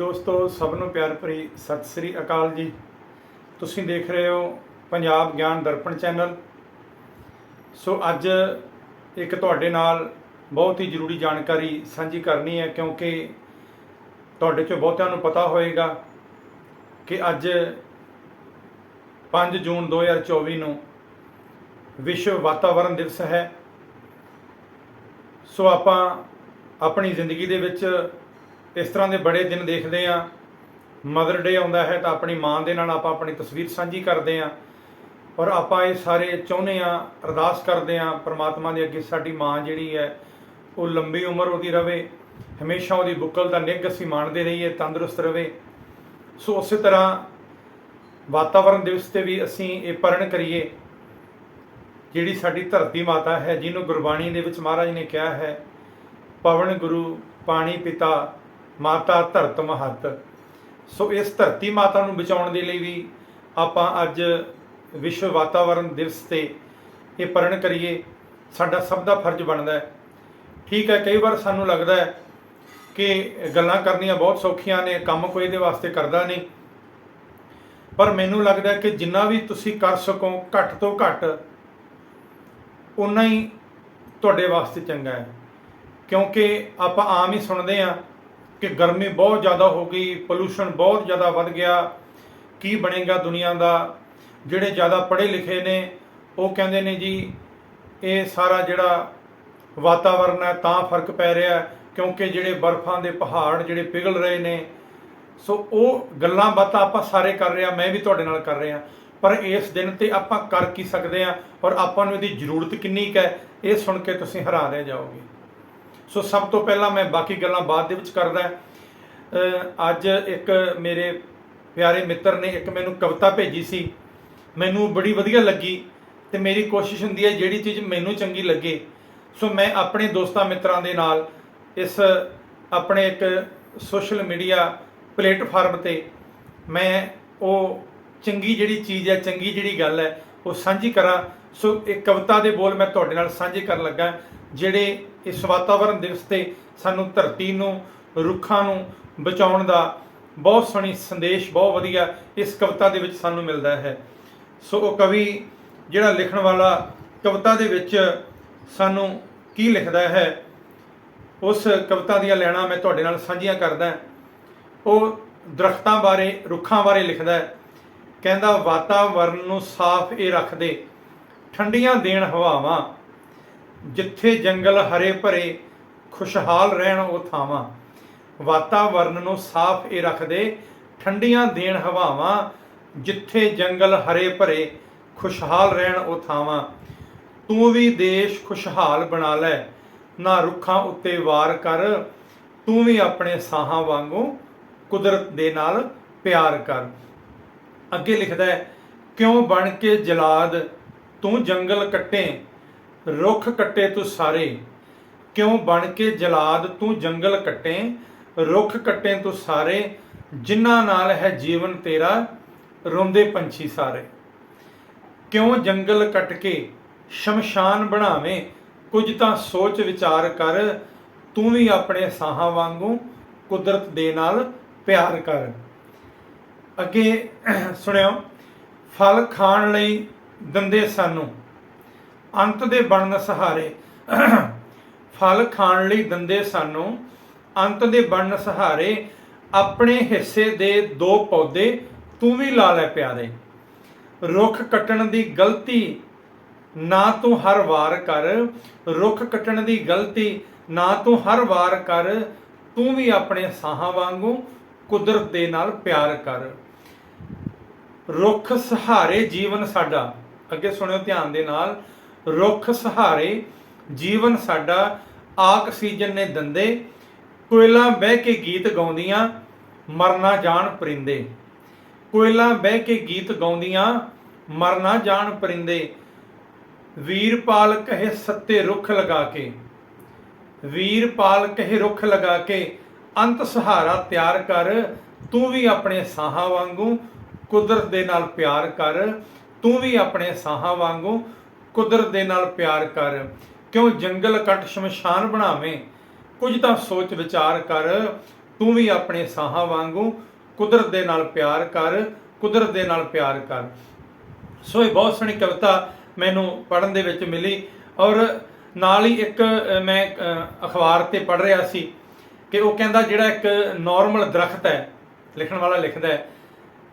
ਦੋਸਤੋ, ਸਭ ਨੂੰ ਪਿਆਰ ਭਰੀ ਸਤਿ ਸ੍ਰੀ ਅਕਾਲ ਜੀ। ਤੁਸੀਂ ਦੇਖ ਰਹੇ ਹੋ ਪੰਜਾਬ ਗਿਆਨ ਦਰਪਣ ਚੈਨਲ। ਸੋ ਅੱਜ ਇੱਕ ਤੁਹਾਡੇ ਨਾਲ ਬਹੁਤ ਹੀ ਜ਼ਰੂਰੀ ਜਾਣਕਾਰੀ ਸਾਂਝੀ ਕਰਨੀ ਹੈ, ਕਿਉਂਕਿ ਤੁਹਾਡੇ ਚੋਂ ਬਹੁਤਿਆਂ ਨੂੰ ਪਤਾ ਹੋਵੇਗਾ ਕਿ ਅੱਜ 5 ਜੂਨ 2024 ਨੂੰ ਵਿਸ਼ਵ ਵਾਤਾਵਰਣ ਦਿਵਸ ਹੈ। ਸੋ ਆਪਾਂ ਆਪਣੀ ਜ਼ਿੰਦਗੀ ਦੇ ਵਿੱਚ ਇਸ ਤਰ੍ਹਾਂ ਦੇ ਬੜੇ ਦਿਨ ਦੇਖਦੇ ਆ ਮਦਰ ਡੇ ਆਉਂਦਾ ਹੈ ਤਾਂ ਆਪਣੀ ਮਾਂ ਦੇ ਨਾਲ ਆਪਾਂ ਆਪਣੀ ਤਸਵੀਰ ਸਾਂਝੀ ਕਰਦੇ ਆ ਔਰ ਆਪਾਂ ਇਹ ਸਾਰੇ ਚਾਹੁੰਦੇ ਆ ਅਰਦਾਸ ਕਰਦੇ ਆ ਪ੍ਰਮਾਤਮਾ ਦੇ ਅੱਗੇ ਸਾਡੀ ਮਾਂ ਜਿਹੜੀ ਹੈ, ਉਹ ਲੰਬੀ ਉਮਰ ਉਹਦੀ ਰਵੇ। ਹਮੇਸ਼ਾ ਉਹਦੀ ਬੁੱਕਲ ਦਾ ਨਿੱਘ ਅਸੀਂ ਮਾਣਦੇ ਰਹੀਏ, ਤੰਦਰੁਸਤ ਰਵੇ। ਸੋ ਉਸੇ ਤਰ੍ਹਾਂ ਵਾਤਾਵਰਣ ਦਿਵਸ ਤੇ ਵੀ ਅਸੀਂ ਇਹ ਪਰਣ ਕਰੀਏ। ਜਿਹੜੀ ਸਾਡੀ ਧਰਤੀ ਮਾਤਾ ਹੈ, ਜਿਹਨੂੰ ਗੁਰਬਾਣੀ ਦੇ ਵਿੱਚ ਮਹਾਰਾਜ ਨੇ ਕਿਹਾ ਹੈ, ਪਵਨ ਗੁਰੂ ਪਾਣੀ ਪਿਤਾ ਮਾਤਾ ਧਰਤ ਮਹਤ। ਸੋ ਇਸ ਧਰਤੀ ਮਾਤਾ ਨੂੰ ਬਚਾਉਣ ਦੇ ਲਈ ਵੀ ਆਪਾਂ ਅੱਜ ਵਿਸ਼ਵ ਵਾਤਾਵਰਣ ਦਿਵਸ ਤੇ ਇਹ ਪਰਣ ਕਰੀਏ। ਸਾਡਾ ਸਭ ਦਾ ਫਰਜ਼ ਬਣਦਾ ਹੈ। ਠੀਕ ਹੈ, ਕਈ ਵਾਰ ਸਾਨੂੰ ਲੱਗਦਾ ਹੈ ਕਿ ਗੱਲਾਂ ਕਰਨੀਆਂ ਬਹੁਤ ਸੌਖੀਆਂ ਨੇ, ਕੰਮ ਕੋਈ ਇਹਦੇ ਵਾਸਤੇ ਕਰਦਾ ਨਹੀਂ। ਪਰ ਮੈਨੂੰ ਲੱਗਦਾ ਕਿ ਜਿੰਨਾ ਵੀ ਤੁਸੀਂ ਕਰ ਸਕੋ, ਘੱਟ ਤੋਂ ਘੱਟ ਉਨਾ ਹੀ ਤੁਹਾਡੇ ਵਾਸਤੇ ਚੰਗਾ ਹੈ। ਕਿਉਂਕਿ ਆਪਾਂ ਆਮ ਹੀ ਸੁਣਦੇ ਆ ਕਿ ਗਰਮੀ ਬਹੁਤ ਜ਼ਿਆਦਾ ਹੋ ਗਈ ਪੋਲੂਸ਼ਨ ਬਹੁਤ ਜ਼ਿਆਦਾ ਵੱਧ ਗਿਆ। ਕੀ ਬਣੇਗਾ ਦੁਨੀਆ ਦਾ? ਜਿਹੜੇ ਜ਼ਿਆਦਾ ਪੜ੍ਹੇ ਲਿਖੇ ਨੇ, ਉਹ ਕਹਿੰਦੇ ਨੇ ਜੀ, ਇਹ ਸਾਰਾ ਜਿਹੜਾ ਵਾਤਾਵਰਨ ਹੈ, ਤਾਂ ਫ਼ਰਕ ਪੈ ਰਿਹਾ ਕਿਉਂਕਿ ਜਿਹੜੇ ਬਰਫ਼ਾਂ ਦੇ ਪਹਾੜ ਜਿਹੜੇ ਪਿਘਲ ਰਹੇ ਨੇ, ਸੋ ਉਹ ਗੱਲਾਂ ਬਾਤਾਂ ਆਪਾਂ ਸਾਰੇ ਕਰ ਰਹੇ ਆ ਮੈਂ ਵੀ ਤੁਹਾਡੇ ਨਾਲ ਕਰ ਰਿਹਾ। ਪਰ ਇਸ ਦਿਨ ਤੇ ਆਪਾਂ ਕਰ ਕੀ ਸਕਦੇ ਆ ਔਰ ਆਪਾਂ ਨੂੰ ਇਹਦੀ ਜ਼ਰੂਰਤ ਕਿੰਨੀ ਕੁ ਹੈ? ਇਹ ਸੁਣ ਕੇ ਤੁਸੀਂ ਹੈਰਾਨ ਰਹਿ ਜਾਓਗੇ। ਸੋ ਸਭ ਤੋਂ ਪਹਿਲਾਂ ਮੈਂ ਬਾਕੀ ਗੱਲਾਂ ਬਾਅਦ ਦੇ ਵਿੱਚ ਕਰਦਾ ਅੱਜ ਇੱਕ ਮੇਰੇ ਪਿਆਰੇ ਮਿੱਤਰ ਨੇ ਇੱਕ ਮੈਨੂੰ ਕਵਿਤਾ ਭੇਜੀ ਸੀ। ਮੈਨੂੰ ਬੜੀ ਵਧੀਆ ਲੱਗੀ ਤੇ ਮੇਰੀ ਕੋਸ਼ਿਸ਼ ਹੁੰਦੀ ਹੈ ਜਿਹੜੀ ਚੀਜ਼ ਮੈਨੂੰ ਚੰਗੀ ਲੱਗੇ। ਸੋ ਮੈਂ ਆਪਣੇ ਦੋਸਤਾਂ ਮਿੱਤਰਾਂ ਦੇ ਨਾਲ ਇਸ ਆਪਣੇ ਇੱਕ ਸੋਸ਼ਲ ਮੀਡੀਆ ਪਲੇਟਫਾਰਮ ਤੇ ਮੈਂ ਉਹ ਚੰਗੀ ਜਿਹੜੀ ਚੀਜ਼ ਹੈ, ਚੰਗੀ ਜਿਹੜੀ ਗੱਲ ਹੈ, ਉਹ ਸਾਂਝੀ ਕਰਾਂ। ਸੋ ਇਹ ਕਵਿਤਾ ਦੇ ਬੋਲ ਮੈਂ ਤੁਹਾਡੇ ਨਾਲ ਸਾਂਝੇ ਕਰਨ ਲੱਗਾ। ਜਿਹੜੇ ਇਸ ਵਾਤਾਵਰਣ ਦਿਵਸ ਤੇ ਸਾਨੂੰ ਧਰਤੀ ਨੂੰ, ਰੁੱਖਾਂ ਨੂੰ ਬਚਾਉਣ ਦਾ ਬਹੁਤ ਸੋਹਣੀ ਸੰਦੇਸ਼, ਬਹੁਤ ਵਧੀਆ ਇਸ ਕਵਿਤਾ ਦੇ ਵਿੱਚ ਸਾਨੂੰ ਮਿਲਦਾ ਹੈ। ਸੋ ਉਹ ਕਵੀ ਜਿਹੜਾ ਲਿਖਣ ਵਾਲਾ ਕਵਿਤਾ ਦੇ ਵਿੱਚ ਸਾਨੂੰ ਕੀ ਲਿਖਦਾ ਹੈ, ਉਸ ਕਵਿਤਾ ਦੀਆਂ ਲੈਣਾ ਮੈਂ ਤੁਹਾਡੇ ਨਾਲ ਸਾਂਝੀਆਂ ਕਰਦਾ ਉਹ ਦਰਖਤਾਂ ਬਾਰੇ, ਰੁੱਖਾਂ ਬਾਰੇ ਲਿਖਦਾ ਹੈ। ਕਹਿੰਦਾ ਵਾਤਾਵਰਨ ਨੂੰ ਸਾਫ਼ ਇਹ ਰੱਖਦੇ ਠੰਡੀਆਂ ਦੇਣ ਹਵਾਵਾਂ ਜਿੱਥੇ ਜੰਗਲ ਹਰੇ ਭਰੇ, ਖੁਸ਼ਹਾਲ ਰਹਿਣ ਉਹ ਥਾਵਾਂ। ਵਾਤਾਵਰਨ ਨੂੰ ਸਾਫ਼ ਇਹ ਰੱਖਦੇ, ਠੰਡੀਆਂ ਦੇਣ ਹਵਾਵਾਂ, ਜਿੱਥੇ ਜੰਗਲ ਹਰੇ ਭਰੇ, ਖੁਸ਼ਹਾਲ ਰਹਿਣ ਉਹ ਥਾਵਾਂ। ਤੂੰ ਵੀ ਦੇਸ਼ ਖੁਸ਼ਹਾਲ ਬਣਾ ਲੈ, ਨਾ ਰੁੱਖਾਂ ਉੱਤੇ ਵਾਰ ਕਰ, ਤੂੰ ਵੀ ਆਪਣੇ ਸਾਹਾਂ ਵਾਂਗੂ ਕੁਦਰਤ ਦੇ ਨਾਲ ਪਿਆਰ ਕਰ। ਅੱਗੇ ਲਿਖਦਾ ਹੈ, ਕਿਉਂ ਬਣ ਕੇ ਜਲਾਦ, ਤੂੰ ਜੰਗਲ ਕੱਟੇ ਰੁੱਖ ਕੱਟੇ ਤੂੰ ਸਾਰੇ। ਕਿਉਂ ਬਣ ਕੇ ਜਲਾਦ ਤੂੰ ਜੰਗਲ ਕੱਟੇ? ਰੁੱਖ ਕੱਟੇ ਤੂੰ ਸਾਰੇ। ਜਿਨ੍ਹਾਂ ਨਾਲ ਹੈ ਜੀਵਨ ਤੇਰਾ, ਰੋਂਦੇ ਪੰਛੀ ਸਾਰੇ। ਕਿਉਂ ਜੰਗਲ ਕੱਟ ਕੇ ਸ਼ਮਸ਼ਾਨ ਬਣਾਵੇਂ? ਕੁਝ ਤਾਂ ਸੋਚ ਵਿਚਾਰ ਕਰ। ਤੂੰ ਵੀ ਆਪਣੇ ਸਾਹਾਂ ਵਾਂਗੂ ਕੁਦਰਤ ਦੇ ਨਾਲ ਪਿਆਰ ਕਰ। ਅੱਗੇ ਸੁਣਿਓ। ਫਲ ਖਾਣ ਲਈ ਦੰਦੇ ਸਾਨੂੰ। ਅੰਤ ਦੇ ਬਣਨ ਸਹਾਰੇ ਫਲ ਖਾਣ ਲਈ ਦੰਦੇ ਸਾਨੂੰ। ਅੰਤ ਦੇ ਬਣਨ ਸਹਾਰੇ ਆਪਣੇ ਹਿੱਸੇ ਦੇ ਦੋ ਪੌਦੇ ਤੂੰ ਵੀ ਲਾ ਲੈ ਪਿਆਰੇ। ਰੁੱਖ ਕੱਟਣ ਦੀ ਗਲਤੀ ਨਾ ਤੂੰ ਹਰ ਵਾਰ ਕਰ। ਰੁੱਖ ਕੱਟਣ ਦੀ ਗਲਤੀ ਨਾ ਤੂੰ ਹਰ ਵਾਰ ਕਰ। ਤੂੰ ਵੀ ਆਪਣੇ ਸਾਹਾਂ ਵਾਂਗੂ ਕੁਦਰਤ ਦੇ ਨਾਲ ਪਿਆਰ ਕਰ। ਰੁੱਖ ਸਹਾਰੇ ਜੀਵਨ ਸਾਡਾ। ਅੱਗੇ ਸੁਣਿਓ ਧਿਆਨ ਦੇ ਨਾਲ। ਰੁੱਖ ਸਹਾਰੇ ਜੀਵਨ ਸਾਡਾ ਆਕਸੀਜਨ ਨੇ ਦੰਦੇ, ਕੋਇਲਾ ਬਹਿ ਕੇ ਗੀਤ ਗਾਉਂਦੀਆਂ, ਮਰਨਾ ਜਾਣ ਪਰਿੰਦੇ। ਕੋਇਲਾਂ ਬਹਿ ਕੇ ਗੀਤ ਗਾਉਂਦੀਆਂ, ਮਰਨਾ ਜਾਣ ਪਰਿੰਦੇ। ਵੀਰਪਾਲ ਕਹੇ ਸੱਤੇ ਰੁੱਖ ਲਗਾ ਕੇ ਵੀਰਪਾਲ ਕਹੇ ਰੁੱਖ ਲਗਾ ਕੇ ਅੰਤ ਸਹਾਰਾ ਤਿਆਰ ਕਰ, ਤੂੰ ਵੀ ਆਪਣੇ ਸਾਹਾਂ ਵਾਂਗੂ ਕੁਦਰਤ ਦੇ ਨਾਲ ਪਿਆਰ ਕਰ, ਤੂੰ ਵੀ ਆਪਣੇ ਸਾਹਾਂ ਵਾਂਗੂ ਕੁਦਰਤ ਦੇ ਨਾਲ ਪਿਆਰ ਕਰ, ਕਿਉਂ ਜੰਗਲ ਕੱਟ ਸ਼ਮਸ਼ਾਨ ਬਣਾਵੇਂ? ਕੁਝ ਤਾਂ ਸੋਚ ਵਿਚਾਰ ਕਰ, ਤੂੰ ਵੀ ਆਪਣੇ ਸਾਹਾਂ ਵਾਂਗੂ ਕੁਦਰਤ ਦੇ ਨਾਲ ਪਿਆਰ ਕਰ, ਕੁਦਰਤ ਦੇ ਨਾਲ ਪਿਆਰ ਕਰ। ਸੋ ਇਹ ਬਹੁਤ ਸੋਹਣੀ ਕਵਿਤਾ ਮੈਨੂੰ ਪੜ੍ਹਨ ਦੇ ਵਿੱਚ ਮਿਲੀ ਔਰ ਨਾਲ ਹੀ ਇੱਕ ਮੈਂ ਅਖਬਾਰ ਤੇ ਪੜ੍ਹ ਰਿਹਾ ਸੀ ਕਿ ਉਹ ਕਹਿੰਦਾ ਜਿਹੜਾ ਇੱਕ ਨਾਰਮਲ ਦਰਖਤ ਹੈ, ਲਿਖਣ ਵਾਲਾ ਲਿਖਦਾ ਹੈ,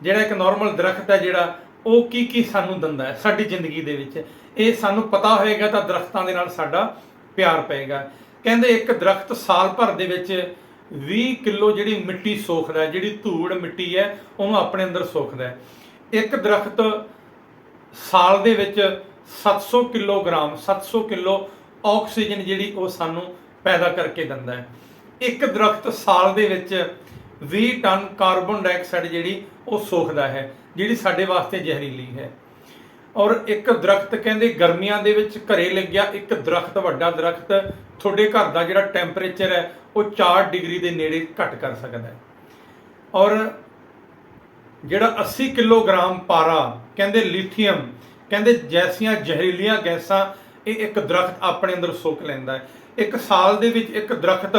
ਜਿਹੜਾ ਇੱਕ ਨਾਰਮਲ ਦਰਖਤ ਹੈ ਜਿਹੜਾ ਉਹ ਕੀ ਕੀ ਸਾਨੂੰ ਦਿੰਦਾ ਹੈ ਸਾਡੀ ਜ਼ਿੰਦਗੀ ਦੇ ਵਿੱਚ। ਇਹ ਸਾਨੂੰ ਪਤਾ ਹੋਏਗਾ ਤਾਂ ਦਰਖਤਾਂ ਦੇ ਨਾਲ ਸਾਡਾ ਪਿਆਰ ਪਏਗਾ। ਕਹਿੰਦੇ ਇੱਕ ਦਰਖਤ ਸਾਲ ਭਰ ਦੇ ਵਿੱਚ 20 ਕਿਲੋ ਜਿਹੜੀ ਮਿੱਟੀ ਸੋਖਦਾ ਹੈ, ਜਿਹੜੀ ਧੂੜ ਮਿੱਟੀ ਹੈ, ਉਹਨੂੰ ਆਪਣੇ ਅੰਦਰ ਸੋਖਦਾ ਹੈ। ਇੱਕ ਦਰਖਤ ਸਾਲ ਦੇ ਵਿੱਚ 700 ਕਿਲੋਗ੍ਰਾਮ 700 ਕਿਲੋ ਆਕਸੀਜਨ ਜਿਹੜੀ ਉਹ ਸਾਨੂੰ ਪੈਦਾ ਕਰਕੇ ਦਿੰਦਾ ਹੈ। ਇੱਕ ਦਰਖਤ ਸਾਲ ਦੇ ਵਿੱਚ 20 ਟਨ ਕਾਰਬਨ ਡਾਈਆਕਸਾਈਡ ਜਿਹੜੀ ਉਹ ਸੋਖਦਾ ਹੈ, ਜਿਹੜੀ ਸਾਡੇ ਵਾਸਤੇ ਜ਼ਹਿਰੀਲੀ ਹੈ। ਔਰ ਇੱਕ ਦਰਖਤ ਕਹਿੰਦੇ ਗਰਮੀਆਂ ਦੇ ਵਿੱਚ ਘਰੇ ਲੱਗਿਆ ਇੱਕ ਦਰਖਤ, ਵੱਡਾ ਦਰਖਤ, ਤੁਹਾਡੇ ਘਰ ਦਾ ਜਿਹੜਾ ਟੈਂਪਰੇਚਰ ਹੈ, ਉਹ 4 ਡਿਗਰੀ ਦੇ ਨੇੜੇ ਘਟ ਕਰ ਸਕਦਾ ਹੈ। ਔਰ ਜਿਹੜਾ 80 ਕਿਲੋਗ੍ਰਾਮ ਪਾਰਾ, ਕਹਿੰਦੇ ਲਿਥੀਅਮ ਕਹਿੰਦੇ ਜੈਸੀਆਂ ਜ਼ਹਿਰੀਲੀਆਂ ਗੈਸਾਂ, ਇਹ ਇੱਕ ਦਰਖਤ ਆਪਣੇ ਅੰਦਰ ਸੋਖ ਲੈਂਦਾ ਹੈ। ਇੱਕ ਸਾਲ ਦੇ ਵਿੱਚ ਇੱਕ ਦਰਖਤ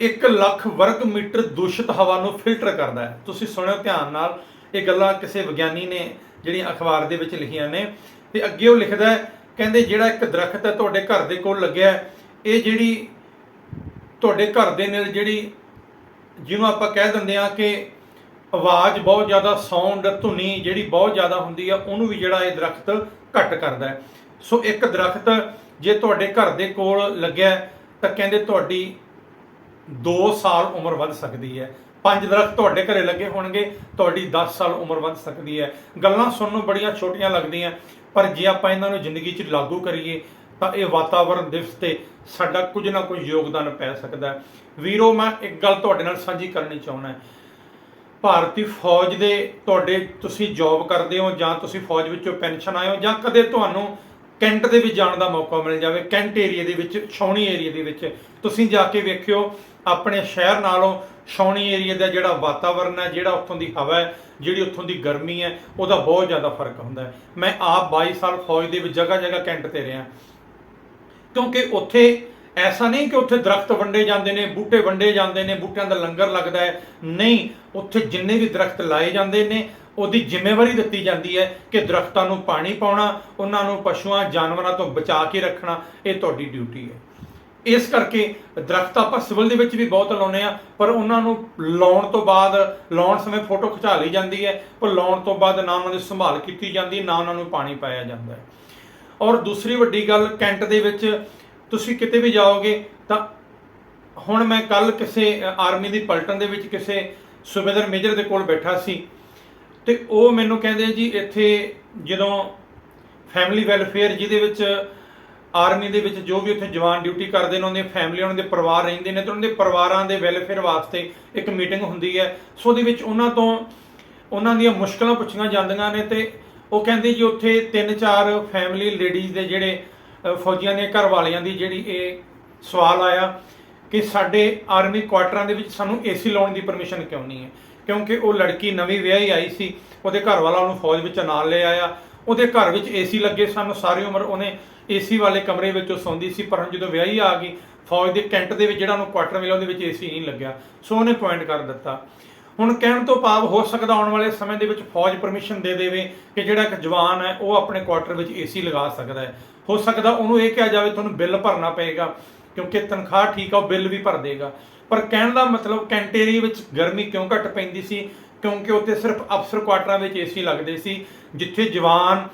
1 ਲੱਖ ਵਰਗ ਮੀਟਰ ਦੂਸ਼ਿਤ ਹਵਾ ਨੂੰ ਫਿਲਟਰ ਕਰਦਾ ਹੈ। ਤੁਸੀਂ ਸੁਣਿਓ ਧਿਆਨ ਨਾਲ, ਇਹ ਗੱਲਾਂ ਕਿਸੇ ਵਿਗਿਆਨੀ ਨੇ ਜਿਹੜੀਆਂ ਅਖਬਾਰ ਦੇ ਵਿੱਚ ਲਿਖੀਆਂ ਨੇ, ਤੇ ਅੱਗੇ ਉਹ ਲਿਖਦਾ ਕਹਿੰਦੇ ਜਿਹੜਾ ਇੱਕ ਦਰਖਤ ਹੈ ਤੁਹਾਡੇ ਘਰ ਦੇ ਕੋਲ ਲੱਗਿਆ ਇਹ ਜਿਹੜੀ ਤੁਹਾਡੇ ਘਰ ਦੇ ਨਾਲ ਜਿਹੜੀ, ਜਿਹਨੂੰ ਆਪਾਂ ਕਹਿ ਦਿੰਦੇ ਆ ਕਿ ਆਵਾਜ਼ ਬਹੁਤ ਜ਼ਿਆਦਾ ਸਾਊਂਡ ਧੁਨੀ ਜਿਹੜੀ ਬਹੁਤ ਜ਼ਿਆਦਾ ਹੁੰਦੀ ਆ, ਉਹਨੂੰ ਵੀ ਜਿਹੜਾ ਇਹ ਦਰਖਤ ਘੱਟ ਕਰਦਾ ਹੈ। ਸੋ ਇੱਕ ਦਰਖਤ ਜੇ ਤੁਹਾਡੇ ਘਰ ਦੇ ਕੋਲ ਲੱਗਿਆ ਤਾਂ ਕਹਿੰਦੇ ਤੁਹਾਡੀ 2 ਸਾਲ ਉਮਰ ਵੱਧ ਸਕਦੀ ਹੈ। ਪੰਜ ਦਰਖਤ ਤੁਹਾਡੇ ਘਰੇ ਲੱਗੇ ਹੋਣਗੇ, ਤੁਹਾਡੀ 10 ਸਾਲ ਉਮਰ ਵੱਧ ਸਕਦੀ ਹੈ। ਗੱਲਾਂ ਸੁਣਨ ਨੂੰ ਬੜੀਆਂ ਛੋਟੀਆਂ ਲੱਗਦੀਆਂ, ਪਰ ਜੇ ਆਪਾਂ ਇਹਨਾਂ ਨੂੰ ਜ਼ਿੰਦਗੀ 'ਚ ਲਾਗੂ ਕਰੀਏ, ਤਾਂ ਇਹ ਵਾਤਾਵਰਣ ਦਿਵਸ ਤੇ ਸਾਡਾ ਕੁਝ ਨਾ ਕੁਝ ਯੋਗਦਾਨ ਪੈ ਸਕਦਾ ਵੀਰੋ, ਮੈਂ ਇੱਕ ਗੱਲ ਤੁਹਾਡੇ ਨਾਲ ਸਾਂਝੀ ਕਰਨੀ ਚਾਹੁੰਦਾ ਭਾਰਤੀ ਫੌਜ ਦੇ ਤੁਹਾਡੇ ਤੁਸੀਂ ਜੌਬ ਕਰਦੇ ਹੋ, ਜਾਂ ਤੁਸੀਂ ਫੌਜ ਵਿੱਚੋਂ ਪੈਨਸ਼ਨ ਆਏ ਹੋ, ਜਾਂ ਕਦੇ ਤੁਹਾਨੂੰ ਕੈਂਟ ਦੇ ਵਿੱਚ ਜਾਣ ਦਾ ਮੌਕਾ ਮਿਲ ਜਾਵੇ, ਕੈਂਟ ਏਰੀਆ ਦੇ ਵਿੱਚ, ਛਾਉਣੀ ਏਰੀਆ ਦੇ ਵਿੱਚ, ਤੁਸੀਂ ਜਾ ਕੇ ਵੇਖਿਓ, ਆਪਣੇ ਸ਼ਹਿਰ ਨਾਲੋਂ ਛਾਉਣੀ ਏਰੀਆ ਦਾ ਜਿਹੜਾ ਵਾਤਾਵਰਨ ਹੈ, ਜਿਹੜਾ ਉੱਥੋਂ ਦੀ ਹਵਾ ਹੈ, ਜਿਹੜੀ ਉੱਥੋਂ ਦੀ ਗਰਮੀ ਹੈ, ਉਹਦਾ ਬਹੁਤ ਜ਼ਿਆਦਾ ਫ਼ਰਕ ਹੁੰਦਾ ਹੈ। ਮੈਂ ਆਪ 22 ਸਾਲ ਫੌਜ ਦੇ ਵਿੱਚ ਜਗ੍ਹਾ ਜਗ੍ਹਾ ਕੈਂਟ ਤੇ ਰਿਹਾ। ਕਿਉਂਕਿ ਉੱਥੇ ਐਸਾ ਨਹੀਂ ਕਿ ਉੱਥੇ ਦਰਖਤ ਵੰਡੇ ਜਾਂਦੇ ਨੇ, ਬੂਟੇ ਵੰਡੇ ਜਾਂਦੇ ਨੇ, ਬੂਟਿਆਂ ਦਾ ਲੰਗਰ ਲੱਗਦਾ ਹੈ। ਨਹੀਂ, ਉੱਥੇ ਜਿੰਨੇ ਵੀ ਦਰਖਤ ਲਾਏ ਜਾਂਦੇ ਨੇ, ਉਹਦੀ ਜ਼ਿੰਮੇਵਾਰੀ ਦਿੱਤੀ ਜਾਂਦੀ ਹੈ ਕਿ ਦਰਖਤਾਂ ਨੂੰ ਪਾਣੀ ਪਾਉਣਾ, ਉਹਨਾਂ ਨੂੰ ਪਸ਼ੂਆਂ, ਜਾਨਵਰਾਂ ਤੋਂ ਬਚਾ ਕੇ ਰੱਖਣਾ, ਇਹ ਤੁਹਾਡੀ ਡਿਊਟੀ ਹੈ। ਇਸ ਕਰਕੇ ਦਰਖਤ ਆਪਾਂ ਸਿਵਲ ਦੇ ਵਿੱਚ ਵੀ ਬਹੁਤ ਲਾਉਨੇ ਆ ਪਰ ਉਹਨਾਂ ਨੂੰ ਲਾਉਣ ਤੋਂ ਬਾਅਦ, ਲਾਉਣ ਸਮੇਂ ਫੋਟੋ ਖਿਚਾ ਲਈ ਜਾਂਦੀ ਹੈ, ਪਰ ਲਾਉਣ ਤੋਂ ਬਾਅਦ ਨਾ ਉਹਨਾਂ ਦੀ ਸੰਭਾਲ ਕੀਤੀ ਜਾਂਦੀ, ਨਾ ਉਹਨਾਂ ਨੂੰ ਪਾਣੀ ਪਾਇਆ ਜਾਂਦਾ ਹੈ। ਔਰ ਦੂਸਰੀ ਵੱਡੀ ਗੱਲ, ਕੈਂਟ ਦੇ ਵਿੱਚ ਤੁਸੀਂ ਕਿਤੇ ਵੀ ਜਾਓਗੇ, ਤਾਂ ਹੁਣ ਮੈਂ ਕੱਲ ਕਿਸੇ ਆਰਮੀ ਦੀ ਪਲਟਨ ਦੇ ਵਿੱਚ ਕਿਸੇ ਸੂਬੇਦਾਰ ਮੇਜਰ ਦੇ ਕੋਲ ਬੈਠਾ ਸੀ, ਤੇ ਉਹ ਮੈਨੂੰ ਕਹਿੰਦੇ ਜੀ, ਇੱਥੇ ਜਦੋਂ ਫੈਮਿਲੀ ਵੈਲਫੇਅਰ ਜਿਹਦੇ ਵਿੱਚ ਆਰਮੀ ਦੇ ਵਿੱਚ ਜੋ ਵੀ ਉੱਥੇ ਜਵਾਨ ਡਿਊਟੀ ਕਰਦੇ ਨੇ ਉਹਨਾਂ ਦੀ ਫੈਮਿਲੀ ਉਹਨਾਂ ਦੇ ਪਰਿਵਾਰ ਰਹਿੰਦੇ ਨੇ ਤੇ ਉਹਨਾਂ ਦੇ ਪਰਿਵਾਰਾਂ ਦੇ ਵੈਲਫੇਅਰ ਵਾਸਤੇ ਇੱਕ ਮੀਟਿੰਗ ਹੁੰਦੀ ਹੈ। ਸੋ ਉਹਦੇ ਵਿੱਚ ਉਹਨਾਂ ਤੋਂ ਉਹਨਾਂ ਦੀਆਂ ਮੁਸ਼ਕਲਾਂ ਪੁੱਛੀਆਂ ਜਾਂਦੀਆਂ ਨੇ ਤੇ ਉਹ ਕਹਿੰਦੇ ਜੀ ਉੱਥੇ ਤਿੰਨ ਚਾਰ ਫੈਮਿਲੀ ਲੇਡੀਜ਼ ਦੇ ਜਿਹੜੇ ਫੌਜੀਆਂ ਦੇ ਘਰ ਵਾਲਿਆਂ ਦੀ ਜਿਹੜੀ ਇਹ ਸਵਾਲ ਆਇਆ ਕਿ ਸਾਡੇ ਆਰਮੀ ਕੁਆਟਰਾਂ ਦੇ ਵਿੱਚ ਸਾਨੂੰ ਏਸੀ ਲਾਉਣ ਦੀ ਪਰਮਿਸ਼ਨ ਕਿਉਂ ਨਹੀਂ ਹੈ? ਕਿਉਂਕਿ ਉਹ ਲੜਕੀ ਨਵੀਂ ਵਿਆਹੀ ਆਈ ਸੀ, ਉਹਦੇ ਘਰ ਵਾਲਾ ਉਹਨੂੰ ਫੌਜ ਵਿੱਚ ਨਾਲ ਲੈ ਆਇਆ। ਉਹਦੇ ਘਰ ਵਿੱਚ ਏਸੀ ਲੱਗੇ ਸਾਨੂੰ, ਸਾਰੀ ਉਮਰ ਉਹਨੇ ਏਸੀ ਵਾਲੇ ਕਮਰੇ ਵਿੱਚ ਉਹ ਸੌਂਦੀ ਸੀ, ਪਰ ਹੁਣ ਜਦੋਂ ਵਿਆਹੀ ਆ ਗਈ, ਫੌਜ ਦੇ ਕੈਂਟ ਦੇ ਵਿੱਚ ਜਿਹੜਾ ਉਹਨੂੰ ਕੁਆਟਰ ਮਿਲਿਆ ਉਹਦੇ ਵਿੱਚ ਏਸੀ ਨਹੀਂ ਲੱਗਿਆ। ਸੋ ਉਹਨੇ ਪੁਆਇੰਟ ਕਰ ਦਿੱਤਾ। ਹੁਣ ਕਹਿਣ ਤੋਂ ਭਾਵ ਹੋ ਸਕਦਾ ਆਉਣ ਵਾਲੇ ਸਮੇਂ ਦੇ ਵਿੱਚ ਫੌਜ ਪਰਮਿਸ਼ਨ ਦੇ ਦੇਵੇ ਕਿ ਜਿਹੜਾ ਇੱਕ ਜਵਾਨ ਹੈ, ਉਹ ਆਪਣੇ ਕੁਆਟਰ ਵਿੱਚ ਏਸੀ ਲਗਾ ਸਕਦਾ ਹੈ। ਹੋ ਸਕਦਾ ਉਹਨੂੰ ਇਹ ਕਿਹਾ ਜਾਵੇ, ਤੁਹਾਨੂੰ ਬਿੱਲ ਭਰਨਾ ਪਏਗਾ, ਕਿਉਂਕਿ ਤਨਖਾਹ ਠੀਕ ਆ, ਉਹ ਬਿੱਲ ਵੀ ਭਰ ਦੇਗਾ। ਪਰ ਕਹਿਣ ਦਾ ਮਤਲਬ ਕੈਂਟੇਰੀ ਵਿੱਚ ਗਰਮੀ ਕਿਉਂ ਘੱਟ ਪੈਂਦੀ ਸੀ? ਕਿਉਂਕਿ ਉੱਥੇ ਸਿਰਫ ਅਫਸਰ ਕੁਆਟਰਾਂ ਵਿੱਚ ਏਸੀ ਲੱਗਦੇ ਸੀ, ਜਿੱਥੇ ਜਵਾਨ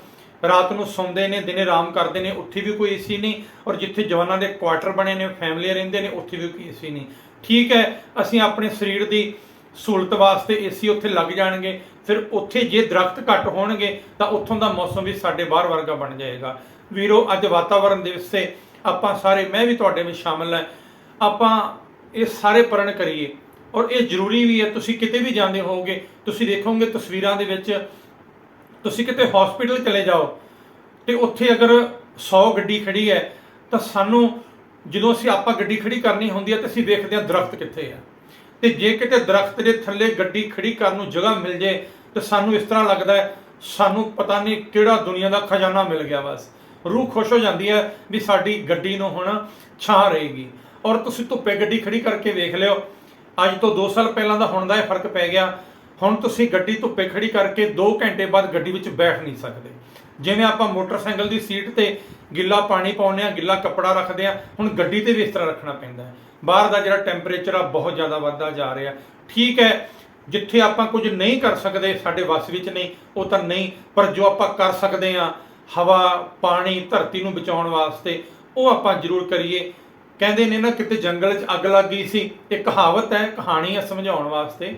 ਰਾਤ ਨੂੰ ਸੌਂਦੇ ਨੇ, ਦਿਨੇ ਆਰਾਮ ਕਰਦੇ ਨੇ, ਉੱਥੇ ਵੀ ਕੋਈ ਏਸੀ ਨਹੀਂ ਔਰ ਜਿੱਥੇ ਜਵਾਨਾਂ ਦੇ ਕੁਆਟਰ ਬਣੇ ਨੇ ਫੈਮਿਲੀ ਰਹਿੰਦੇ ਨੇ, ਉੱਥੇ ਵੀ ਕੋਈ ਏਸੀ ਨਹੀਂ। ਠੀਕ ਹੈ, ਅਸੀਂ ਆਪਣੇ ਸਰੀਰ ਦੀ ਸਹੂਲਤ ਵਾਸਤੇ ਏਸੀ ਉੱਥੇ ਲੱਗ ਜਾਣਗੇ, ਫਿਰ ਉੱਥੇ ਜੇ ਦਰਖਤ ਘੱਟ ਹੋਣਗੇ, ਤਾਂ ਉੱਥੋਂ ਦਾ ਮੌਸਮ ਵੀ ਸਾਡੇ ਬਾਹਰ ਵਰਗਾ ਬਣ ਜਾਏਗਾ। ਵੀਰੋ, ਅੱਜ ਵਾਤਾਵਰਣ ਦਿਵਸ ਤੇ ਆਪਾਂ ਸਾਰੇ, ਮੈਂ ਵੀ ਤੁਹਾਡੇ ਵਿੱਚ ਸ਼ਾਮਲ ਹਾਂ। ਆਪਾਂ ਇਹ ਸਾਰੇ ਪ੍ਰਣ ਕਰੀਏ। ਔਰ ਇਹ ਜ਼ਰੂਰੀ ਵੀ ਹੈ, ਤੁਸੀਂ ਕਿਤੇ ਵੀ ਜਾਂਦੇ ਹੋਵੋਗੇ, ਤੁਸੀਂ ਦੇਖੋਗੇ ਤਸਵੀਰਾਂ ਦੇ ਵਿੱਚ, ਤੁਸੀਂ ਕਿਤੇ ਹਸਪੀਟਲ ਚਲੇ ਜਾਓ, ਤੇ ਉੱਥੇ ਅਗਰ 100 ਗੱਡੀ ਖੜੀ ਹੈ, ਤਾਂ ਸਾਨੂੰ ਜਦੋਂ ਅਸੀਂ ਆਪਾਂ ਗੱਡੀ ਖੜੀ ਕਰਨੀ ਹੁੰਦੀ ਹੈ, ਤਾਂ ਅਸੀਂ ਵੇਖਦੇ ਹਾਂ ਦਰਖਤ ਕਿੱਥੇ ਆ। ਤੇ ਜੇ ਕਿਤੇ ਦਰਖਤ ਦੇ ਥੱਲੇ ਗੱਡੀ ਖੜੀ ਕਰਨ ਨੂੰ ਜਗ੍ਹਾ ਮਿਲ ਜੇ, ਤਾਂ ਸਾਨੂੰ ਇਸ ਤਰ੍ਹਾਂ ਲੱਗਦਾ ਹੈ, ਸਾਨੂੰ ਪਤਾ ਨਹੀਂ ਕਿਹੜਾ ਦੁਨੀਆ ਦਾ ਖਜ਼ਾਨਾ ਮਿਲ ਗਿਆ ਬਸ। ਰੂਹ ਖੁਸ਼ ਹੋ ਜਾਂਦੀ ਹੈ ਵੀ ਸਾਡੀ ਗੱਡੀ ਨੂੰ ਹੁਣ ਛਾਂ ਰਹੇਗੀ। ਔਰ ਤੁਸੀਂ ਧੁੱਪੇ ਗੱਡੀ ਖੜੀ ਕਰਕੇ ਵੇਖ ਲਿਓ ਅੱਜ ਤੋਂ 2 ਸਾਲ ਪਹਿਲਾਂ ਦਾ ਹੁਣ ਦਾ ਇਹ ਫ਼ਰਕ ਪੈ ਗਿਆ। ਹੁਣ ਤੁਸੀਂ ਗੱਡੀ ਧੁੱਪੇ ਖੜੀ ਕਰਕੇ 2 ਘੰਟੇ ਬਾਅਦ ਗੱਡੀ ਵਿੱਚ ਬੈਠ ਨਹੀਂ ਸਕਦੇ। ਜਿਵੇਂ ਆਪਾਂ ਮੋਟਰਸਾਈਕਲ ਦੀ ਸੀਟ ਤੇ ਗਿੱਲਾ ਪਾਣੀ ਪਾਉਂਦੇ ਆ ਗਿੱਲਾ ਕੱਪੜਾ ਰੱਖਦੇ ਆ ਹੁਣ ਗੱਡੀ ਤੇ ਵੀ ਇਸ ਤਰ੍ਹਾਂ ਰੱਖਣਾ ਪੈਂਦਾ ਹੈ। ਬਾਹਰ ਦਾ ਜਿਹੜਾ ਟੈਂਪਰੇਚਰ ਆ, ਬਹੁਤ ਜ਼ਿਆਦਾ ਵੱਧਦਾ ਜਾ ਰਿਹਾ। ਠੀਕ ਹੈ, ਜਿੱਥੇ ਆਪਾਂ ਕੁਝ ਨਹੀਂ ਕਰ ਸਕਦੇ, ਸਾਡੇ ਵੱਸ ਵਿੱਚ ਨਹੀਂ, ਉਹ ਤਾਂ ਨਹੀਂ, ਪਰ ਜੋ ਆਪਾਂ ਕਰ ਸਕਦੇ ਆ ਹਵਾ, ਪਾਣੀ, ਧਰਤੀ ਨੂੰ ਬਚਾਉਣ ਵਾਸਤੇ, ਉਹ ਆਪਾਂ ਜ਼ਰੂਰ ਕਰੀਏ। ਕਹਿੰਦੇ ਨੇ ਨਾ ਕਿਤੇ ਜੰਗਲ 'ਚ ਅੱਗ ਲੱਗ ਗਈ ਸੀ, ਇਹ ਕਹਾਵਤ ਹੈ ਕਹਾਣੀ ਹੈ ਸਮਝਾਉਣ ਵਾਸਤੇ।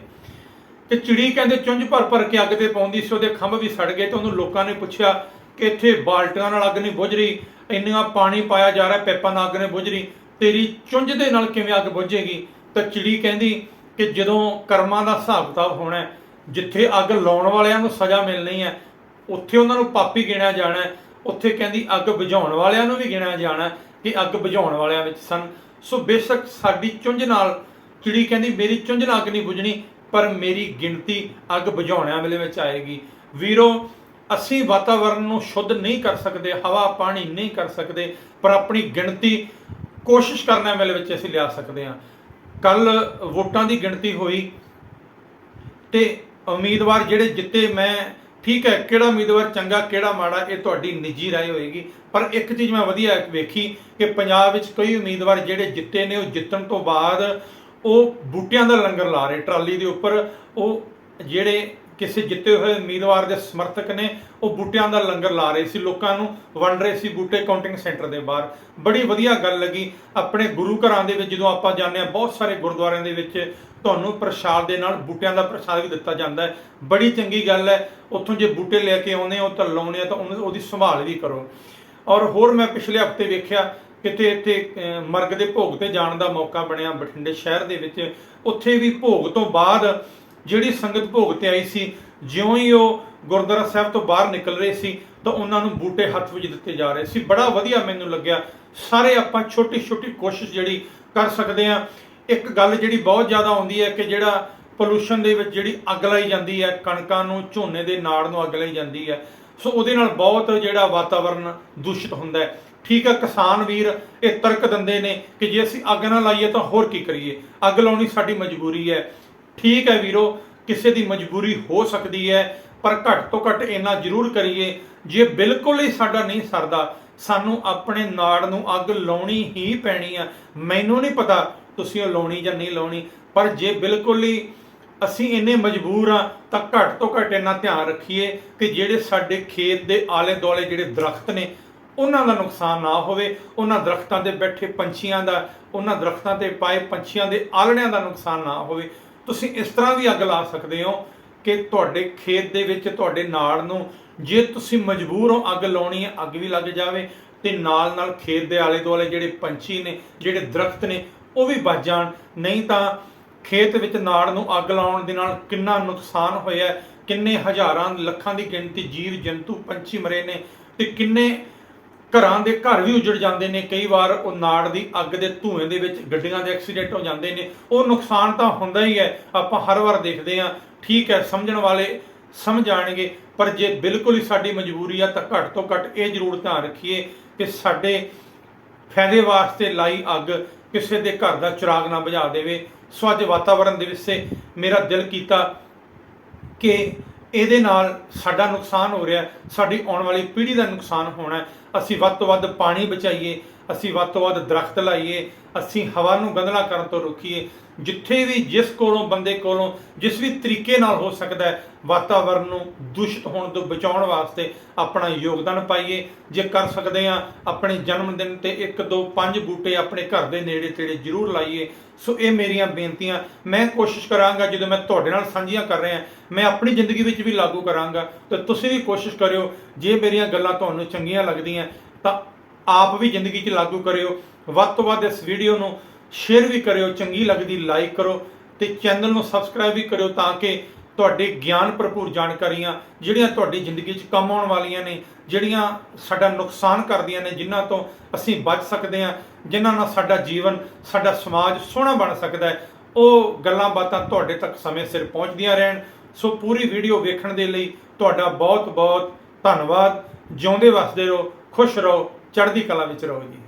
ਤੇ ਚਿੜੀ ਕਹਿੰਦੇ ਚੁੰਝ ਭਰ ਭਰ ਕੇ ਅੱਗ ਤੇ ਪਾਉਂਦੀ ਸੀ, ਉਹਦੇ ਖੰਭ ਵੀ ਸੜ ਗਏ ਤੇ ਉਹਨੂੰ ਲੋਕਾਂ ਨੇ ਪੁੱਛਿਆ ਕਿ ਇੱਥੇ ਬਾਲਟੀਆਂ ਨਾਲ ਅੱਗ ਨਹੀਂ ਬੁਝ ਰਹੀ, ਇੰਨਾ ਪਾਣੀ ਪਾਇਆ ਜਾ ਰਿਹਾ, ਪੈਪਾਂ ਨਾਲ ਅੱਗ ਨਹੀਂ ਬੁਝ ਰਹੀ, ਤੇਰੀ ਚੁੰਝ ਦੇ ਨਾਲ ਕਿਵੇਂ ਅੱਗ ਬੁਝੇਗੀ? ਤਾਂ ਚਿੜੀ ਕਹਿੰਦੀ ਕਿ ਜਦੋਂ ਕਰਮਾਂ ਦਾ ਹਿਸਾਬ ਕਿਤਾਬ ਹੋਣਾ ਜਿੱਥੇ ਅੱਗ ਲਾਉਣ ਵਾਲਿਆਂ ਨੂੰ ਸਜ਼ਾ ਮਿਲਣੀ ਹੈ, ਉੱਥੇ ਉਹਨਾਂ ਨੂੰ ਪਾਪੀ ਗਿਣਿਆ ਜਾਣਾ ਉੱਥੇ ਕਹਿੰਦੀ ਅੱਗ ਬੁਝਾਉਣ ਵਾਲਿਆਂ ਨੂੰ ਵੀ ਗਿਣਿਆ ਜਾਣਾ ਕਿ ਅੱਗ ਬੁਝਾਉਣ ਵਾਲਿਆਂ ਵਿੱਚ ਸਨ। ਸੋ ਬੇਸ਼ੱਕ ਸਾਡੀ ਚੁੰਝ ਨਾਲ ਚਿੜੀ ਕਹਿੰਦੀ, ਮੇਰੀ ਚੁੰਝ ਨਾਲ ਅੱਗ ਨਹੀਂ ਬੁਝਣੀ, ਪਰ ਮੇਰੀ ਗਿਣਤੀ ਅੱਗ ਬੁਝਾਉਣਿਆਂ ਵੇਲੇ ਵਿੱਚ ਆਏਗੀ। ਵੀਰੋ, ਅਸੀਂ ਵਾਤਾਵਰਣ ਨੂੰ ਸ਼ੁੱਧ ਨਹੀਂ ਕਰ ਸਕਦੇ, ਹਵਾ, ਪਾਣੀ ਨਹੀਂ ਕਰ ਸਕਦੇ, ਪਰ ਆਪਣੀ ਗਿਣਤੀ ਕੋਸ਼ਿਸ਼ ਕਰਨ ਵੇਲੇ ਵਿੱਚ ਅਸੀਂ ਲਿਆ ਸਕਦੇ ਹਾਂ। ਕੱਲ ਵੋਟਾਂ ਦੀ ਗਿਣਤੀ ਹੋਈ ਤੇ ਉਮੀਦਵਾਰ ਜਿਹੜੇ ਜਿੱਤੇ ਮੈਂ ਠੀਕ ਹੈ, ਕਿਹੜਾ ਉਮੀਦਵਾਰ ਚੰਗਾ, ਕਿਹੜਾ ਮਾੜਾ, ਇਹ ਤੁਹਾਡੀ ਨਿੱਜੀ ਰਾਏ ਹੋਏਗੀ। ਪਰ ਇੱਕ ਚੀਜ਼ ਮੈਂ ਵਧੀਆ ਵੇਖੀ ਕਿ ਪੰਜਾਬ ਵਿੱਚ ਕਈ ਉਮੀਦਵਾਰ ਜਿਹੜੇ ਜਿੱਤੇ ਨੇ, ਉਹ ਜਿੱਤਣ ਤੋਂ ਬਾਅਦ ਉਹ ਬੂਟਿਆਂ ਦਾ ਲੰਗਰ ਲਾ ਰਹੇ, ਟਰਾਲੀ ਦੇ ਉੱਪਰ। ਉਹ ਜਿਹੜੇ ਕਿਸੇ ਜਿੱਤੇ ਹੋਏ ਉਮੀਦਵਾਰ ਦੇ ਸਮਰਥਕ ਨੇ ਉਹ ਬੂਟਿਆਂ ਦਾ ਲੰਗਰ ਲਾ ਰਹੇ ਸੀ, ਲੋਕਾਂ ਨੂੰ ਵੰਡ ਰਹੇ ਸੀ ਬੂਟੇ ਕਾਊਂਟਿੰਗ ਸੈਂਟਰ ਦੇ ਬਾਹਰ। ਬੜੀ ਵਧੀਆ ਗੱਲ ਲੱਗੀ। ਆਪਣੇ ਗੁਰੂ ਘਰਾਂ ਦੇ ਵਿੱਚ ਜਦੋਂ ਆਪਾਂ ਜਾਂਦੇ ਆ ਬਹੁਤ ਸਾਰੇ ਗੁਰਦੁਆਰਿਆਂ ਦੇ ਵਿੱਚ ਤੁਹਾਨੂੰ ਪ੍ਰਸ਼ਾਦ ਦੇ ਨਾਲ ਬੂਟਿਆਂ ਦਾ ਪ੍ਰਸ਼ਾਦ ਵੀ ਦਿੱਤਾ ਜਾਂਦਾ ਹੈ। ਬੜੀ ਚੰਗੀ ਗੱਲ ਹੈ, ਉੱਥੋਂ ਜੇ ਬੂਟੇ ਲੈ ਕੇ ਆਉਂਦੇ ਹੋ ਤਾਂ ਲਾਉਣੇ ਆ ਤਾਂ ਉਹਨੂੰ- ਉਹਦੀ ਸੰਭਾਲ ਵੀ ਕਰੋ। ਔਰ ਹੋਰ ਮੈਂ ਪਿਛਲੇ ਹਫ਼ਤੇ ਵੇਖਿਆ, ਕਿਤੇ ਇੱਥੇ ਮਰਗ ਦੇ ਭੋਗ ਤੇ ਜਾਣ ਦਾ ਮੌਕਾ ਬਣਿਆ ਬਠਿੰਡੇ ਸ਼ਹਿਰ ਦੇ ਵਿੱਚ। ਉੱਥੇ ਵੀ ਭੋਗ ਤੋਂ ਬਾਅਦ ਜਿਹੜੀ ਸੰਗਤ ਭੋਗ ਤੇ ਆਈ ਸੀ, ਜਿਉਂ ਹੀ ਉਹ ਗੁਰਦੁਆਰਾ ਸਾਹਿਬ ਤੋਂ ਬਾਹਰ ਨਿਕਲ ਰਹੇ ਸੀ, ਤਾਂ ਉਹਨਾਂ ਨੂੰ ਬੂਟੇ ਹੱਥ ਵਿੱਚ ਦਿੱਤੇ ਜਾ ਰਹੇ ਸੀ। ਬੜਾ ਵਧੀਆ ਮੈਨੂੰ ਲੱਗਿਆ। ਸਾਰੇ ਆਪਾਂ ਛੋਟੀ ਛੋਟੀ ਕੋਸ਼ਿਸ਼ ਜਿਹੜੀ ਕਰ ਸਕਦੇ ਆ ਇੱਕ ਗੱਲ ਜਿਹੜੀ ਬਹੁਤ ਜ਼ਿਆਦਾ ਆਉਂਦੀ ਹੈ ਕਿ ਜਿਹੜਾ ਪੋਲੂਸ਼ਨ ਦੇ ਵਿੱਚ ਜਿਹੜੀ ਅੱਗ ਲਾਈ ਜਾਂਦੀ ਹੈ, ਕਣਕਾਂ ਨੂੰ, ਝੋਨੇ ਦੇ ਨਾੜ ਨੂੰ ਅੱਗ ਲਾਈ ਜਾਂਦੀ ਹੈ। ਸੋ ਉਹਦੇ ਨਾਲ ਬਹੁਤ ਜਿਹੜਾ ਵਾਤਾਵਰਣ ਦੂਸ਼ਿਤ ਹੁੰਦਾ ਹੈ। ਠੀਕ ਹੈ, ਕਿਸਾਨ ਵੀਰ, ਇਹ ਤਰਕ ਦਿੰਦੇ ਨੇ ਕਿ ਜੇ ਅਸੀਂ ਅੱਗ ਨਾ ਲਾਈਏ ਤਾਂ ਹੋਰ ਕੀ ਕਰੀਏ? ਅੱਗ ਲਾਉਣੀ ਸਾਡੀ ਮਜਬੂਰੀ ਹੈ। ਠੀਕ ਹੈ ਵੀਰੋ, ਕਿਸੇ ਦੀ ਮਜਬੂਰੀ ਹੋ ਸਕਦੀ ਹੈ, ਪਰ ਘੱਟ ਤੋਂ ਘੱਟ ਇੰਨਾ ਜ਼ਰੂਰ ਕਰੀਏ, ਜੇ ਬਿਲਕੁਲ ਹੀ ਸਾਡਾ ਨਹੀਂ ਸਰਦਾ, ਸਾਨੂੰ ਆਪਣੇ ਨਾੜ ਨੂੰ ਅੱਗ ਲਾਉਣੀ ਹੀ ਪੈਣੀ ਆ। ਮੈਨੂੰ ਨਹੀਂ ਪਤਾ ਤੁਸੀਂ ਉਹ ਲਾਉਣੀ ਜਾਂ ਨਹੀਂ ਲਾਉਣੀ, ਪਰ ਜੇ ਬਿਲਕੁਲ ਹੀ ਅਸੀਂ ਇੰਨੇ ਮਜਬੂਰ ਆ, ਤਾਂ ਘੱਟ ਤੋਂ ਘੱਟ ਇੰਨਾ ਧਿਆਨ ਰੱਖੀਏ ਕਿ ਜਿਹੜੇ ਸਾਡੇ ਖੇਤ ਦੇ ਆਲੇ ਦੁਆਲੇ ਜਿਹੜੇ ਦਰਖਤ ਨੇ, ਉਹਨਾਂ ਦਾ ਨੁਕਸਾਨ ਨਾ ਹੋਵੇ। ਉਹਨਾਂ ਦਰਖਤਾਂ ਤੇ ਬੈਠੇ ਪੰਛੀਆਂ ਦਾ, ਉਹਨਾਂ ਦਰਖਤਾਂ ਤੇ ਪਾਏ ਪੰਛੀਆਂ ਦੇ ਆਲਣਿਆਂ ਦਾ ਨੁਕਸਾਨ ਨਾ ਹੋਵੇ। ਤੁਸੀਂ ਇਸ ਤਰ੍ਹਾਂ ਵੀ ਅੱਗ ਲਾ ਸਕਦੇ ਹੋ ਕਿ ਤੁਹਾਡੇ ਖੇਤ ਦੇ ਵਿੱਚ, ਤੁਹਾਡੇ ਨਾੜ ਨੂੰ ਜੇ ਤੁਸੀਂ ਮਜਬੂਰ ਹੋ ਅੱਗ ਲਾਉਣੀ ਹੈ, ਅੱਗ ਵੀ ਲੱਗ ਜਾਵੇ ਤੇ ਨਾਲ ਨਾਲ ਖੇਤ ਦੇ ਆਲੇ ਦੁਆਲੇ ਜਿਹੜੇ ਪੰਛੀ ਨੇ, ਜਿਹੜੇ ਦਰਖਤ ਨੇ, ਉਹ ਵੀ ਬਚ ਜਾਣ। ਨਹੀਂ ਤਾਂ ਖੇਤ ਵਿੱਚ ਨਾੜ ਨੂੰ ਅੱਗ ਲਾਉਣ ਦੇ ਨਾਲ ਕਿੰਨਾ ਨੁਕਸਾਨ ਹੋਇਆ ਕਿੰਨੇ ਹਜ਼ਾਰਾਂ, ਲੱਖਾਂ ਦੀ ਗਿਣਤੀ ਜੀਵ ਜੰਤੂ ਪੰਛੀ ਮਰੇ ਨੇ ਤੇ ਕਿੰਨੇ ਘਰਾਂ ਦੇ ਘਰ ਵੀ ਉਜੜ ਜਾਂਦੇ ਨੇ, ਕਈ ਵਾਰ ਉਹ ਨਾੜ ਦੀ ਅੱਗ ਦੇ ਧੂਏ ਦੇ ਵਿੱਚ ਗੱਡੀਆਂ ਦੇ ਐਕਸੀਡੈਂਟ ਹੋ ਜਾਂਦੇ ਨੇ। ਉਹ ਨੁਕਸਾਨ ਤਾਂ ਹੁੰਦਾ ਹੀ ਹੈ, ਆਪਾਂ ਹਰ ਵਾਰ ਦੇਖਦੇ ਹਾਂ। ਠੀਕ ਹੈ, ਸਮਝਣ ਵਾਲੇ ਸਮਝ ਜਾਣਗੇ, ਪਰ ਜੇ ਬਿਲਕੁਲ ਹੀ ਸਾਡੀ ਮਜਬੂਰੀ ਆ, ਤਾਂ ਘੱਟ ਤੋਂ ਘੱਟ ਇਹ ਜ਼ਰੂਰ ਧਿਆਨ ਰੱਖੀਏ ਕਿ ਸਾਡੇ ਫਾਇਦੇ ਵਾਸਤੇ ਲਾਈ ਅੱਗ ਕਿਸੇ ਦੇ ਘਰ ਦਾ ਚਿਰਾਗ ਨਾ ਬੁਝਾ ਦੇਵੇ। ਸੋ ਅੱਜ ਵਾਤਾਵਰਣ ਦੇ ਵਿੱਚ ਮੇਰਾ ਦਿਲ ਕੀਤਾ ਕਿ ਇਹਦੇ ਨਾਲ ਸਾਡਾ ਨੁਕਸਾਨ ਹੋ ਰਿਹਾ ਸਾਡੀ ਆਉਣ ਵਾਲੀ ਪੀੜ੍ਹੀ ਦਾ ਨੁਕਸਾਨ ਹੋਣਾ ਅਸੀਂ ਵੱਧ ਤੋਂ ਵੱਧ ਪਾਣੀ ਬਚਾਈਏ, ਅਸੀਂ ਵੱਧ ਤੋਂ ਵੱਧ ਦਰਖਤ ਲਾਈਏ, ਅਸੀਂ ਹਵਾ ਨੂੰ ਗੰਧਲਾ ਕਰਨ ਤੋਂ ਰੋਕੀਏ ਜਿੱਥੇ ਵੀ ਜਿਸ ਕੋਲੋਂ, ਬੰਦੇ ਕੋਲੋਂ ਜਿਸ ਵੀ ਤਰੀਕੇ ਨਾਲ ਹੋ ਸਕਦਾ ਹੈ ਵਾਤਾਵਰਣ ਨੂੰ ਦੂਸ਼ਿਤ ਹੋਣ ਤੋਂ ਬਚਾਉਣ ਵਾਸਤੇ ਆਪਣਾ ਯੋਗਦਾਨ ਪਾਈਏ। ਜੇ ਕਰ ਸਕਦੇ ਆ ਆਪਣੇ ਜਨਮ ਦਿਨ ਤੇ 1 2 5 ਬੂਟੇ ਆਪਣੇ ਘਰ ਦੇ ਨੇੜੇ ਤੇੜੇ ਜ਼ਰੂਰ ਲਾਈਏ। ਸੋ ਇਹ ਮੇਰੀਆਂ ਬੇਨਤੀਆਂ। ਮੈਂ ਕੋਸ਼ਿਸ਼ ਕਰਾਂਗਾ, ਜਦੋਂ ਮੈਂ ਤੁਹਾਡੇ ਨਾਲ ਸਾਂਝੀਆਂ ਕਰ ਰਿਹਾ, ਮੈਂ ਆਪਣੀ ਜ਼ਿੰਦਗੀ ਵਿੱਚ ਵੀ ਲਾਗੂ ਕਰਾਂਗਾ, ਤੇ ਤੁਸੀਂ ਵੀ ਕੋਸ਼ਿਸ਼ ਕਰਿਓ। ਜੇ ਮੇਰੀਆਂ ਗੱਲਾਂ ਤੁਹਾਨੂੰ ਚੰਗੀਆਂ ਲੱਗਦੀਆਂ, ਤਾਂ ਆਪ ਵੀ ਜ਼ਿੰਦਗੀ 'ਚ ਲਾਗੂ ਕਰਿਓ। ਵੱਧ ਤੋਂ ਵੱਧ ਇਸ ਵੀਡੀਓ ਨੂੰ ਸ਼ੇਅਰ ਵੀ ਕਰਿਓ, ਚੰਗੀ ਲੱਗਦੀ ਲਾਈਕ ਕਰੋ ਤੇ ਚੈਨਲ ਨੂੰ ਸਬਸਕ੍ਰਾਈਬ ਵੀ ਕਰਿਓ ਤਾਂ ਕਿ ਤੁਹਾਡੇ ਗਿਆਨ ਭਰਪੂਰ ਜਾਣਕਾਰੀਆਂ ਜਿਹੜੀਆਂ ਤੁਹਾਡੀ ਜ਼ਿੰਦਗੀ 'ਚ ਕੰਮ ਆਉਣ ਵਾਲੀਆਂ ਨੇ, ਜਿਹੜੀਆਂ ਸਾਡਾ ਨੁਕਸਾਨ ਕਰਦੀਆਂ ਨੇ, ਜਿਨ੍ਹਾਂ ਤੋਂ ਅਸੀਂ ਬਚ ਸਕਦੇ ਹਾਂ, ਜਿਨ੍ਹਾਂ ਨਾਲ ਸਾਡਾ ਜੀਵਨ, ਸਾਡਾ ਸਮਾਜ ਸੋਹਣਾ ਬਣ ਸਕਦਾ ਹੈ, ਉਹ ਗੱਲਾਂ ਬਾਤਾਂ ਤੁਹਾਡੇ ਤੱਕ ਸਮੇਂ ਸਿਰ ਪਹੁੰਚਦੀਆਂ ਰਹਿਣ। ਸੋ ਪੂਰੀ ਵੀਡੀਓ ਵੇਖਣ ਦੇ ਲਈ ਤੁਹਾਡਾ ਬਹੁਤ ਬਹੁਤ ਧੰਨਵਾਦ। ਜਿਉਂਦੇ ਵਸਦੇ ਰਹੋ, ਖੁਸ਼ ਰਹੋ, ਚੜ੍ਹਦੀ ਕਲਾ ਵਿੱਚ ਰਹੋ ਜੀ।